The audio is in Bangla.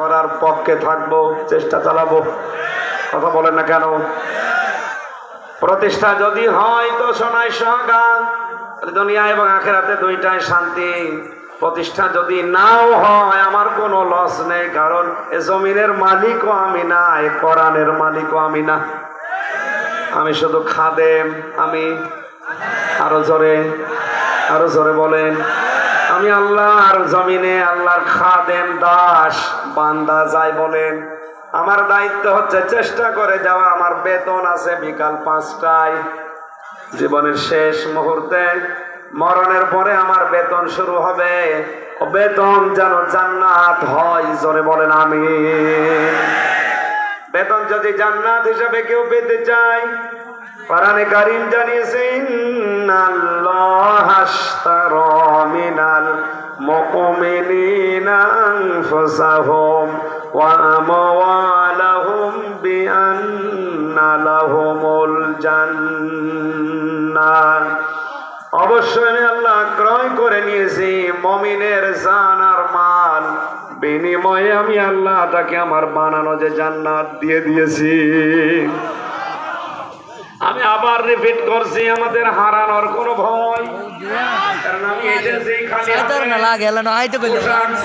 করার পক্ষে থাকব, চেষ্টা চালাবো। কথা বলেন না কেন? প্রতিষ্ঠা যদি হয় তো শোনায় সগান দুনিয়া এবং আখেরাতে দুইটাই শান্তি। প্রতিষ্ঠা যদি নাও হয়, আমার কোনো লস নেই, কারণ এ জমিনের মালিকও আমি না, এ কোরআনের মালিকও আমি না। আমি শুধু খাদেম, আমি। আরও জোরে আরও জোরে বলেন। আমি আল্লাহর জমিনে আল্লাহর খাদেম দাস। বান্দা যাই বলেন, আমার দায়িত্ব হচ্ছে চেষ্টা করে যাওয়া, আমার বেতন আছে বিকাল পাঁচটায়। জীবনের শেষ মুহূর্তে মরণের পরে আমার বেতন শুরু হবে। বেতন যেন জান্নাত হয়, জোরে বলেন আমি বেতন যদি জান্নাত হিসাবে কেউ পেতে চায়, কোরআনে কারীম জানিয়েছে ইন্নাল্লাহা আশতারা মিনাল আনফুসাহুম ওয়া আমওয়ালাহুম বিআন্না লাহুমুল জান্নাহ অবশ্যই আল্লাহ ক্রয় করে নিয়েছি, মমিনের জান আর মাল। বিনিময়ে আমি আল্লাহ তাকে আমার বানানো যে জান্নাত দিয়ে দিয়েছি। আমি আবার রিপিট করছি, আমাদের হারানোর কোনো ভয় কারণ আমি এসেছি খালি না